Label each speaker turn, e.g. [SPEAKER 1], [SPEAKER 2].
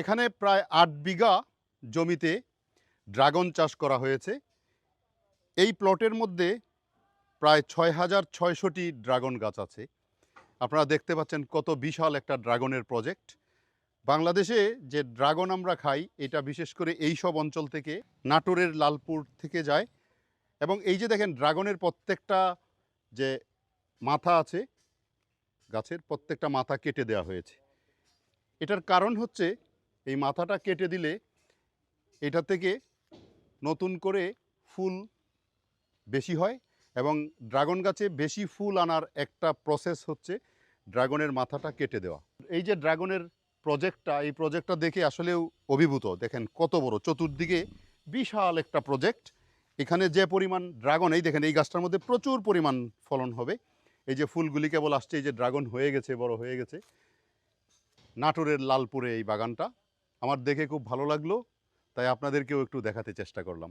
[SPEAKER 1] এখানে প্রায় আট বিঘা জমিতে ড্রাগন চাষ করা হয়েছে। এই প্লটের মধ্যে প্রায় ছয় হাজার ছয়শোটি ড্রাগন গাছ আছে। আপনারা দেখতে পাচ্ছেন কত বিশাল একটা ড্রাগনের প্রজেক্ট। বাংলাদেশে যে ড্রাগন আমরা খাই, এটা বিশেষ করে এই সব অঞ্চল থেকে, নাটোরের লালপুর থেকে যায়। এবং এই যে দেখেন, ড্রাগনের প্রত্যেকটা যে মাথা আছে, গাছের প্রত্যেকটা মাথা কেটে দেওয়া হয়েছে। এটার কারণ হচ্ছে এই মাথাটা কেটে দিলে এটা থেকে নতুন করে ফুল বেশি হয় এবং ড্রাগন গাছে বেশি ফুল আনার একটা প্রসেস হচ্ছে ড্রাগনের মাথাটা কেটে দেওয়া। এই যে ড্রাগনের প্রজেক্টটা এই প্রজেক্টটা দেখে আসলেও অভিভূত। দেখেন কত বড়, চতুর্দিকে বিশাল একটা প্রজেক্ট এখানে যে পরিমাণ ড্রাগন, এই দেখেন এই গাছটার মধ্যে প্রচুর পরিমাণ ফলন হবে। এই যে ফুলগুলি কেবল আসছে, এই যে ড্রাগন হয়ে গেছে, বড় হয়ে গেছে। নাটোরের লালপুরে এই বাগানটা। আমার দেখে খুব ভালো লাগল তাই আপনাদেরকেও একটু দেখাতে চেষ্টা করলাম।